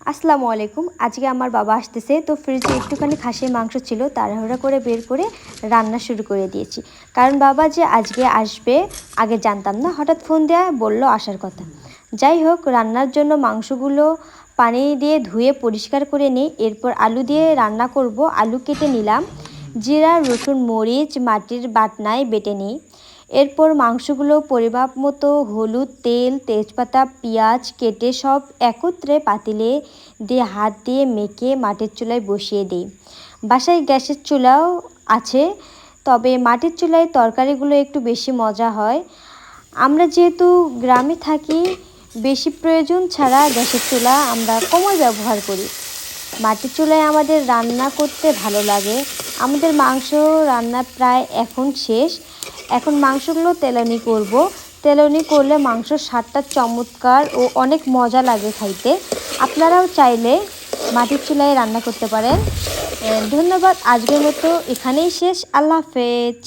আসসালামু আলাইকুম। আজকে আমার বাবা আসতেছে, তো ফ্রিজে একটুখানি খাসির মাংস ছিল, তাড়াহুড়া করে বের করে রান্না শুরু করে দিয়েছি। কারণ বাবা যে আজকে আসবে, আগে জানতাম না, হঠাৎ ফোন দেয়া বলল আসার কথা। যাই হোক, রান্নার জন্য মাংসগুলো পানি দিয়ে ধুয়ে পরিষ্কার করে নিই, এরপর আলু দিয়ে রান্না করব। আলু কেটে নিলাম, জিরা, রসুন, মরিচ, মাটির বাটনায় বেটে নিই। এরপর মাংসগুলো পরিমাপ মতো হলুদ, তেল, তেজপাতা, পেঁয়াজ কেটে সব একত্রে পাতিলে দিয়ে হাত দিয়ে মেখে মাটির চুলায় বসিয়ে দিই। বাসায় গ্যাসের চুলাও আছে, তবে মাটির চুলায় তরকারিগুলো একটু বেশি মজা হয়। আমরা যেহেতু গ্রামে থাকি, বেশি প্রয়োজন ছাড়া গ্যাসের চুলা আমরা কমই ব্যবহার করি। মাটির চুলায় আমাদের রান্না করতে ভালো লাগে। আমাদের মাংস রান্না প্রায় এখন শেষ। এখন মাংসগুলো তেলানি করব। তেলানি করলে মাংস স্বাদটা চমৎকার ও অনেক মজা লাগে খাইতে। আপনারাও চাইলে মাটির চুলায় রান্না করতে পারেন। ধন্যবাদ। আজকের মতো এখানেই শেষ। আল্লাহ হাফেজ।